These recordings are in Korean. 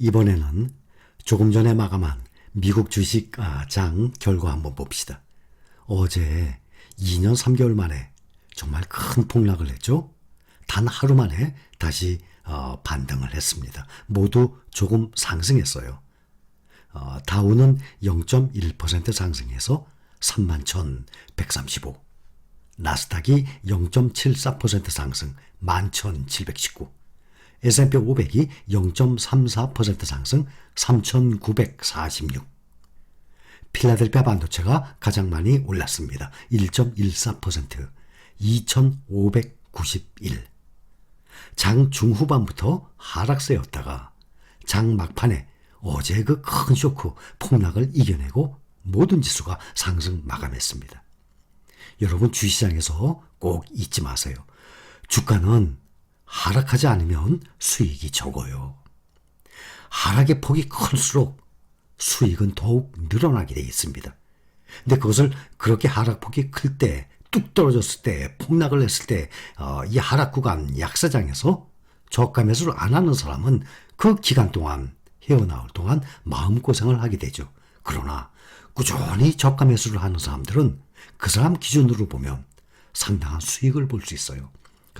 이번에는 조금 전에 마감한 미국 주식 아, 장 결과 한번 봅시다. 어제 2년 3개월 만에 정말 큰 폭락을 했죠. 단 하루 만에 다시 어, 반등을 했습니다. 모두 조금 상승했어요. 어, 다우는 0.1% 상승해서 31,135. 나스닥이 0.74% 상승 11,719. S&P 500이 0.34% 상승 3,946. 필라델피아 반도체가 가장 많이 올랐습니다. 1.14% 2,591. 장 중후반부터 하락세였다가 장 막판에 어제 그 큰 쇼크 폭락을 이겨내고 모든 지수가 상승 마감했습니다. 여러분 주시장에서 꼭 잊지 마세요. 주가는 하락하지 않으면 수익이 적어요. 하락의 폭이 클수록 수익은 더욱 늘어나게 되어 있습니다. 근데 그것을 그렇게 하락폭이 클 때, 뚝 떨어졌을 때, 폭락을 했을 때, 어, 이 하락 구간 약세장에서 저가 매수를 안 하는 사람은 그 기간 동안, 헤어나올 동안 마음고생을 하게 되죠. 그러나 꾸준히 저가 매수를 하는 사람들은 그 사람 기준으로 보면 상당한 수익을 볼 수 있어요.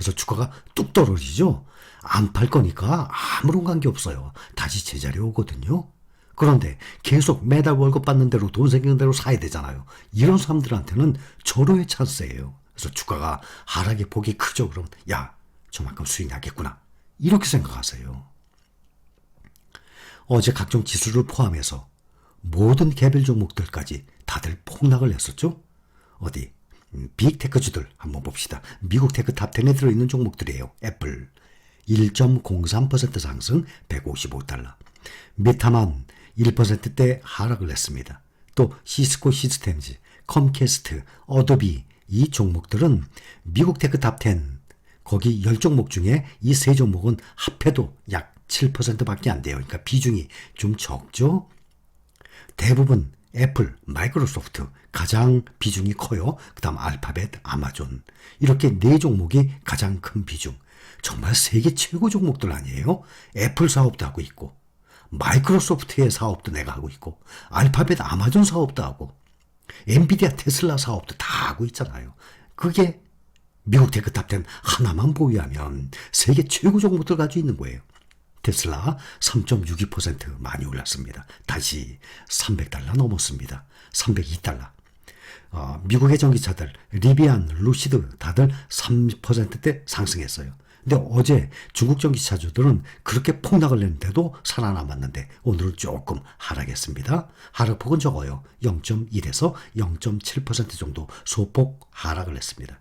그래서 주가가 뚝 떨어지죠. 안 팔 거니까 아무런 관계 없어요. 다시 제자리에 오거든요. 그런데 계속 매달 월급 받는 대로 돈 생기는 대로 사야 되잖아요. 이런 사람들한테는 절호의 찬스예요. 그래서 주가가 하락의 폭이 크죠. 그러면 야 저만큼 수익 나겠구나. 이렇게 생각하세요. 어제 각종 지수를 포함해서 모든 개별 종목들까지 다들 폭락을 했었죠. 어디 음, 빅 테크주들 한번 봅시다. 미국 테크 탑10에 들어있는 종목들이에요. 애플 1.03% 상승 155달러. 메타만 1%대 하락을 했습니다. 또 시스코 시스템즈, 컴캐스트, 어도비 이 종목들은 미국 테크 탑10 거기 10종목 중에 이 세 종목은 합해도 약 7%밖에 안 돼요. 그러니까 비중이 좀 적죠. 대부분 애플, 마이크로소프트 가장 비중이 커요. 그다음 알파벳, 아마존 이렇게 네 종목이 가장 큰 비중. 정말 세계 최고 종목들 아니에요? 애플 사업도 하고 있고 마이크로소프트의 사업도 내가 하고 있고 알파벳, 아마존 사업도 하고 엔비디아, 테슬라 사업도 다 하고 있잖아요. 그게 미국 테크탑10 하나만 보유하면 세계 최고 종목들 가지고 있는 거예요. 테슬라 3.62% 많이 올랐습니다. 다시 300달러 넘었습니다. 302달러. 어, 미국의 전기차들 리비안, 루시드 다들 30%대 상승했어요. 근데 어제 중국 전기차주들은 그렇게 폭락을 냈는데도 살아남았는데 오늘은 조금 하락했습니다. 하락폭은 적어요. 0.1에서 0.7% 정도 소폭 하락을 했습니다.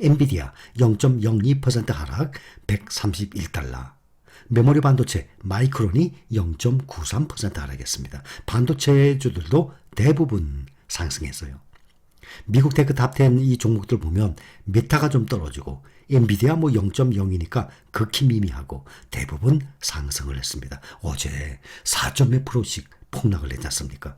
엔비디아 0.02% 하락 131달러. 메모리 반도체 마이크론이 0.93% 하락했습니다. 반도체주들도 대부분 상승했어요. 미국 테크 탑10 이 종목들 보면 메타가 좀 떨어지고 엔비디아 뭐 0.0이니까 극히 미미하고 대부분 상승을 했습니다. 어제 4.몇 프로씩 폭락을 했지 않습니까?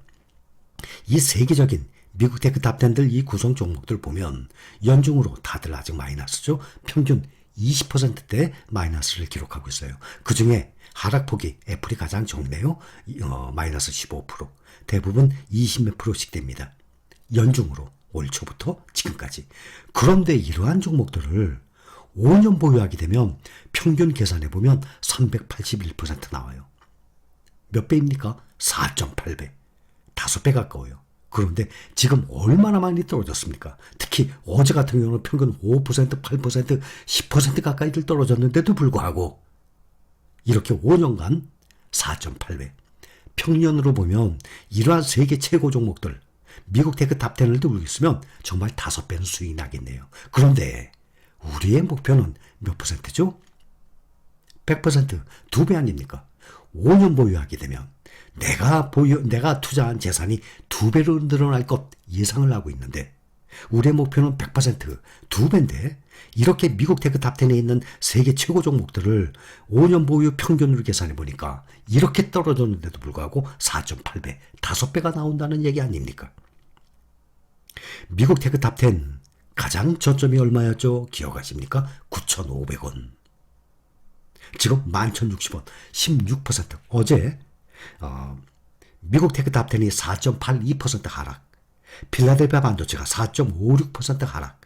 이 세계적인 미국 테크 탑10들 이 구성 종목들 보면 연중으로 다들 아직 마이너스죠. 평균 20%대 마이너스를 기록하고 있어요. 그 중에 하락폭이 애플이 가장 적네요. 어, 마이너스 15%. 대부분 20몇 프로씩 됩니다. 연중으로 올 초부터 지금까지. 그런데 이러한 종목들을 5년 보유하게 되면 평균 계산해 보면 381% 나와요. 몇 배입니까? 4.8배. 5배 가까워요. 그런데 지금 얼마나 많이 떨어졌습니까? 특히 어제 같은 경우는 평균 5%, 8%, 10% 가까이들 떨어졌는데도 불구하고 이렇게 5년간 4.8배. 평년으로 보면 이러한 세계 최고 종목들 미국 테크 탑10을 들고 있으면 정말 5배는 수익이 나겠네요. 그런데 우리의 목표는 몇 퍼센트죠? 100%, 2배 아닙니까? 5년 보유하게 되면 내가 보유, 내가 투자한 재산이 두 배로 늘어날 것 예상을 하고 있는데, 우리의 목표는 100%, 두 배인데, 이렇게 미국 테크 탑10에 있는 세계 최고 종목들을 5년 보유 평균으로 계산해 보니까 이렇게 떨어졌는데도 불구하고 4.8배, 5배가 나온다는 얘기 아닙니까? 미국 테크 탑10 가장 저점이 얼마였죠? 기억하십니까? 9,500원. 지금 11,060원, 16%. 어제 어, 미국 테크 탑텐이 4.82% 하락, 필라델피아 반도체가 4.56% 하락,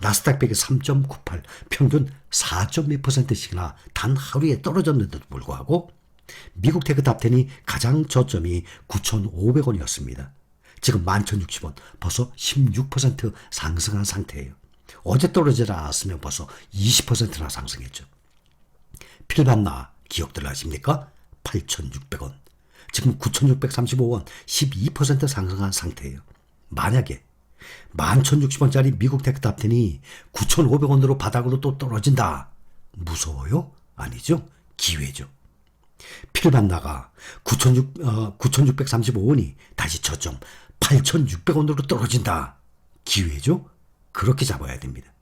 나스닥 100이 3.98, 평균 4.2%씩이나 단 하루에 떨어졌는데도 불구하고 미국 테크 탑텐이 가장 저점이 9,500원이었습니다. 지금 11,060원, 벌써 16% 상승한 상태예요. 어제 떨어지지 않았으면 벌써 20%나 상승했죠. 필반나 기억들 아십니까? 8,600원. 지금 9,635원, 12% 상승한 상태예요. 만약에 11,060원짜리 미국 테크 탑텐이 9,500원으로 바닥으로 또 떨어진다. 무서워요? 아니죠. 기회죠. 필반나가 9,600, 어, 9,635원이 다시 저점 8,600원으로 떨어진다. 기회죠? 그렇게 잡아야 됩니다.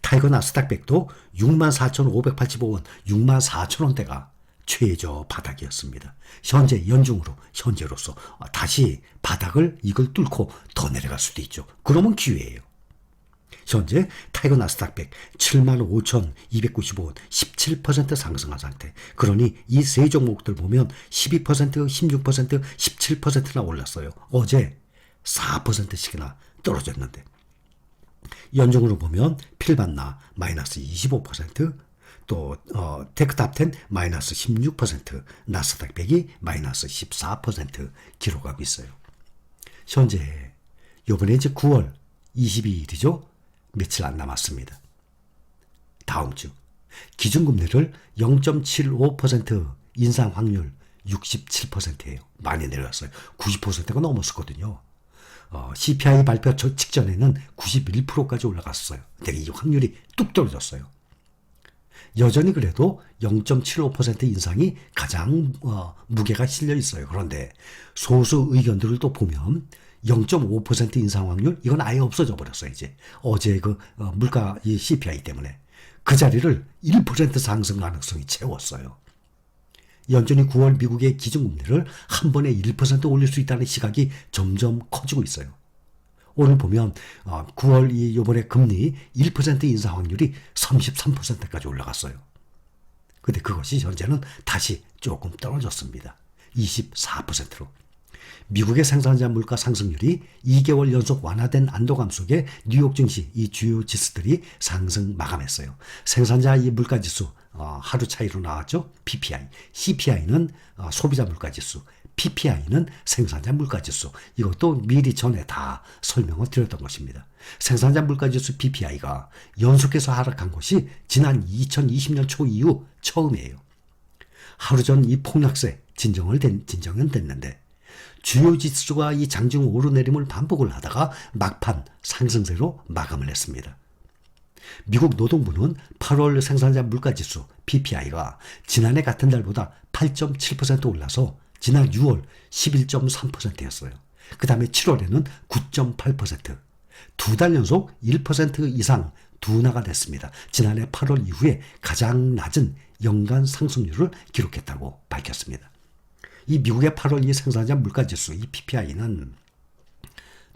타이거 나 스닥백도 64,585원, 64,000원대가 최저 바닥이었습니다. 현재 연중으로 현재로서 다시 바닥을 이걸 뚫고 더 내려갈 수도 있죠. 그러면 기회예요. 현재 타이거 나스닥 100 75,295원 17% 상승한 상태. 그러니 이 세 종목들 보면 12%, 16%, 17%나 올랐어요. 어제 4%씩이나 떨어졌는데. 연중으로 보면 필반나 마이너스 25%, 또 어, 테크탑10 마이너스 16%, 나스닥 100이 마이너스 14% 기록하고 있어요. 현재 요번에 이제 9월 22일이죠. 며칠 안 남았습니다. 다음 주 기준금리를 0.75% 인상 확률 67%예요. 많이 내려왔어요. 90%가 넘었었거든요. 어, CPI 발표 저 직전에는 91%까지 올라갔어요. 근데 이 확률이 뚝 떨어졌어요. 여전히 그래도 0.75% 인상이 가장 어, 무게가 실려 있어요. 그런데 소수 의견들을 또 보면 0.5% 인상 확률 이건 아예 없어져 버렸어요. 이제 어제 그 어, 물가 이 CPI 때문에 그 자리를 1% 상승 가능성이 채웠어요. 연준이 9월 미국의 기준금리를 한 번에 1% 올릴 수 있다는 시각이 점점 커지고 있어요. 오늘 보면 9월 이 요번에 금리 1% 인상 확률이 33%까지 올라갔어요. 근데 그것이 현재는 다시 조금 떨어졌습니다. 24%로. 미국의 생산자 물가 상승률이 2개월 연속 완화된 안도감 속에 뉴욕 증시 이 주요 지수들이 상승 마감했어요. 생산자 이 물가 지수 어, 하루 차이로 나왔죠. PPI, CPI는 어, 소비자 물가 지수, PPI는 생산자 물가지수. 이것도 미리 전에 다 설명을 드렸던 것입니다. 생산자 물가지수 PPI가 연속해서 하락한 것이 지난 2020년 초 이후 처음이에요. 하루 전 이 폭락세 진정을 된, 진정은 됐는데 주요 지수가 이 장중 오르내림을 반복을 하다가 막판 상승세로 마감을 했습니다. 미국 노동부는 8월 생산자 물가지수 PPI가 지난해 같은 달보다 8.7% 올라서 지난 6월 11.3%였어요. 그 다음에 7월에는 9.8%. 두 달 연속 1% 이상 둔화가 됐습니다. 지난해 8월 이후에 가장 낮은 연간 상승률을 기록했다고 밝혔습니다. 이 미국의 8월 이 생산자 물가지수, 이 PPI는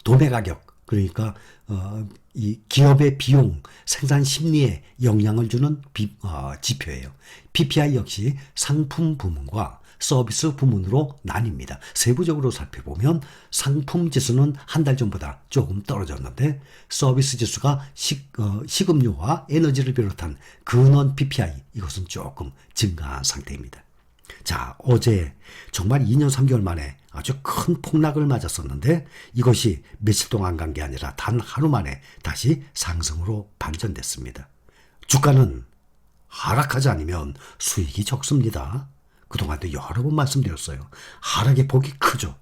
도매 가격, 그러니까 어, 이 기업의 비용, 생산 심리에 영향을 주는 비, 어, 지표예요. PPI 역시 상품 부문과 서비스 부문으로 나뉩니다. 세부적으로 살펴보면 상품 지수는 한 달 전보다 조금 떨어졌는데 서비스 지수가 식, 어, 식음료와 에너지를 비롯한 근원 PPI 이것은 조금 증가한 상태입니다. 자, 어제 정말 2년 3개월 만에 아주 큰 폭락을 맞았었는데 이것이 며칠 동안 간 게 아니라 단 하루 만에 다시 상승으로 반전됐습니다. 주가는 하락하지 않으면 수익이 적습니다. 그동안도 여러 번 말씀드렸어요. 하락의 폭이 크죠.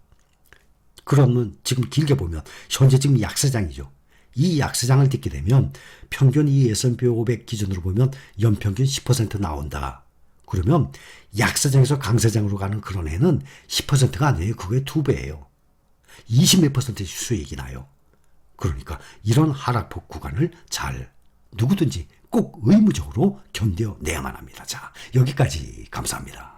그러면 지금 길게 보면 현재 지금 약세장이죠. 이 약세장을 딛게 되면 평균 이 S&P 500 기준으로 보면 연평균 10% 나온다. 그러면 약세장에서 강세장으로 가는 그런 해는 10%가 아니에요. 그게 두 배예요. 20몇 퍼센트 수익이 나요. 그러니까 이런 하락폭 구간을 잘 누구든지 꼭 의무적으로 견뎌내야만 합니다. 자, 여기까지 감사합니다.